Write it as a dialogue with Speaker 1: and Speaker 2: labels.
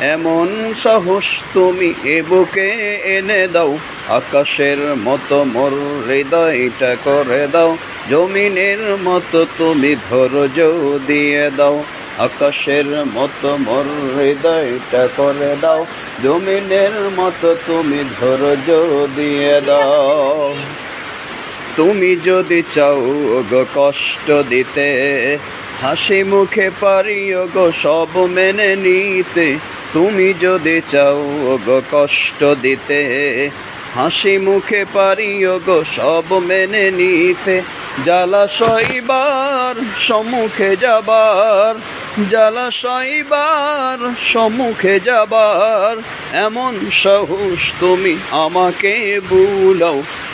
Speaker 1: এমন সাহস তুমি এ বুকে এনে দাও। আকাশের মতো মোর হৃদয়টা করে দাও। জমিনের মতো তুমি ধৈর্য দিয়ে দাও। আকাশের মতো মোর হৃদয়টা করে দাও। জমিনের মতো তুমি ধৈর্য দিয়ে দাও। তুমি যদি চাও গো কষ্ট দিতে, হাসি মুখে পারিও গো সব মেনে নিতে। তুমি যদি চাও গো কষ্ট দিতে, হাসি মুখে পারিও গো সব মেনে নিতে। জ্বালা সইবার সম্মুখে যাবার, জ্বালা সইবার সম্মুখে যাবার, এমন সাহস তুমি আমাকে বুলাও।